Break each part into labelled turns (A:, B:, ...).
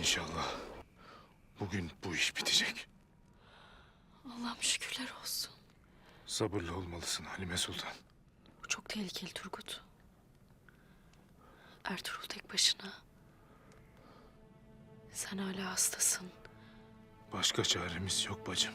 A: İnşallah bugün bu iş bitecek.
B: Allah'ım şükürler olsun.
A: Sabırlı olmalısın Halime Sultan.
B: Bu çok tehlikeli Turgut. Ertuğrul tek başına. Sen hala hastasın.
A: Başka çaremiz yok bacım.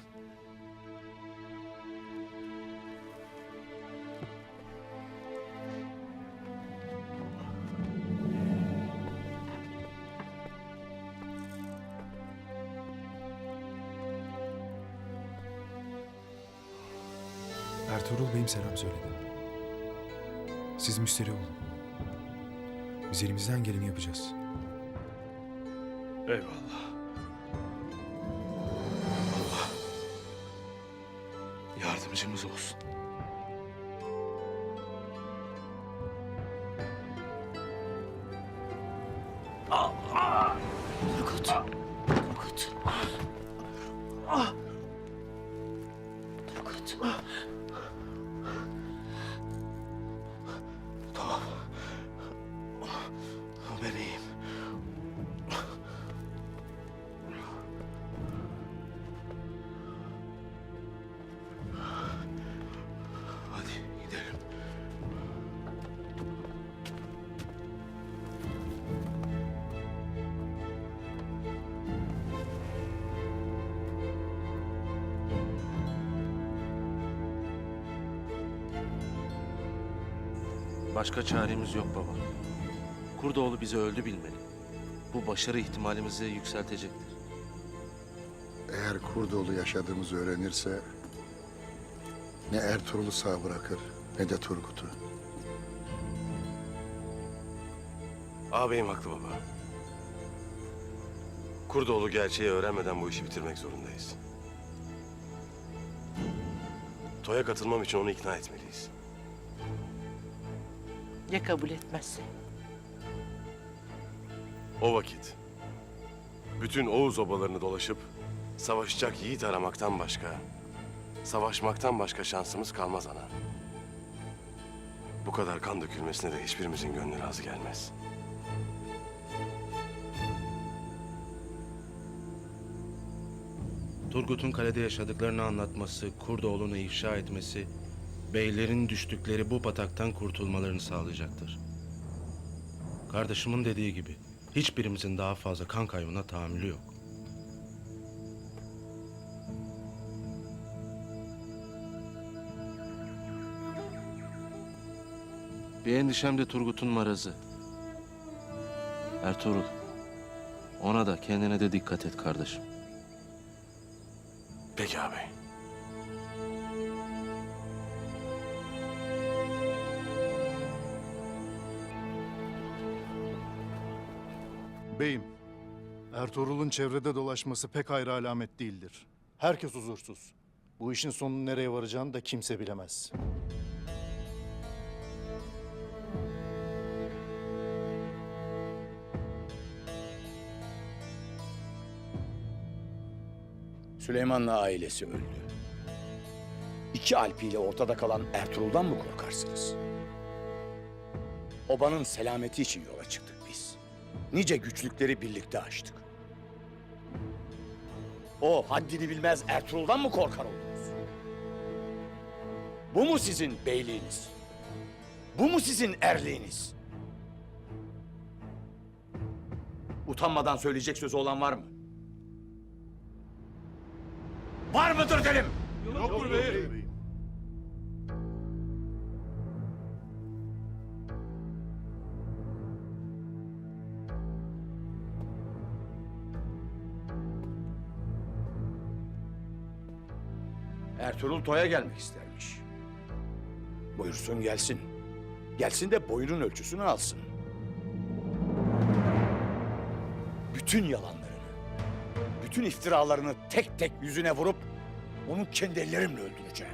C: Ertuğrul Bey'im selam söyledi. Siz müşteri olun. Biz elimizden geleni yapacağız.
A: Eyvallah. Allah yardımcımız olsun.
B: Turgut. Turgut. Turgut.
D: Başka çaremiz yok baba. Kurdoğlu bizi öldü bilmeli. Bu başarı ihtimalimizi yükseltecektir.
E: Eğer Kurdoğlu yaşadığımızı öğrenirse ne Ertuğrul'u sağ bırakır ne de Turgut'u.
F: Ağabeyim haklı baba. Kurdoğlu gerçeği öğrenmeden bu işi bitirmek zorundayız. Toya katılmam için onu ikna etmeliyiz.
G: Ya kabul etmezse?
F: O vakit bütün Oğuz obalarını dolaşıp savaşacak yiğit aramaktan başka, savaşmaktan başka şansımız kalmaz ana. Bu kadar kan dökülmesine de hiçbirimizin gönlü razı gelmez.
D: Turgut'un kalede yaşadıklarını anlatması, Kurdoğlu'nu ifşa etmesi, beylerin düştükleri bu bataktan kurtulmalarını sağlayacaktır. Kardeşimin dediği gibi, hiçbirimizin daha fazla kan kaybına tahammülü yok. Bir endişem de Turgut'un marazı. Ertuğrul, ona da kendine de dikkat et kardeşim.
F: Peki ağabey.
H: Beyim, Ertuğrul'un çevrede dolaşması pek hayra alamet değildir. Herkes huzursuz. Bu işin sonu nereye varacağını da kimse bilemez.
I: Süleyman'la ailesi öldü. İki alpiyle ortada kalan Ertuğrul'dan mı korkarsınız? Obanın selameti için yola çıktık biz. Nice güçlükleri birlikte aştık. O haddini bilmez Ertuğrul'dan mı korkar oldunuz? Bu mu sizin beyliğiniz? Bu mu sizin erliğiniz? Utanmadan söyleyecek sözü olan var mı? Var mıdır dedim?
H: Yoktur beyim.
I: Ertuğrul Toy'a gelmek istermiş. Buyursun gelsin. Gelsin de boyunun ölçüsünü alsın. Bütün yalanlarını, bütün iftiralarını tek tek yüzüne vurup onu kendi ellerimle öldüreceğim.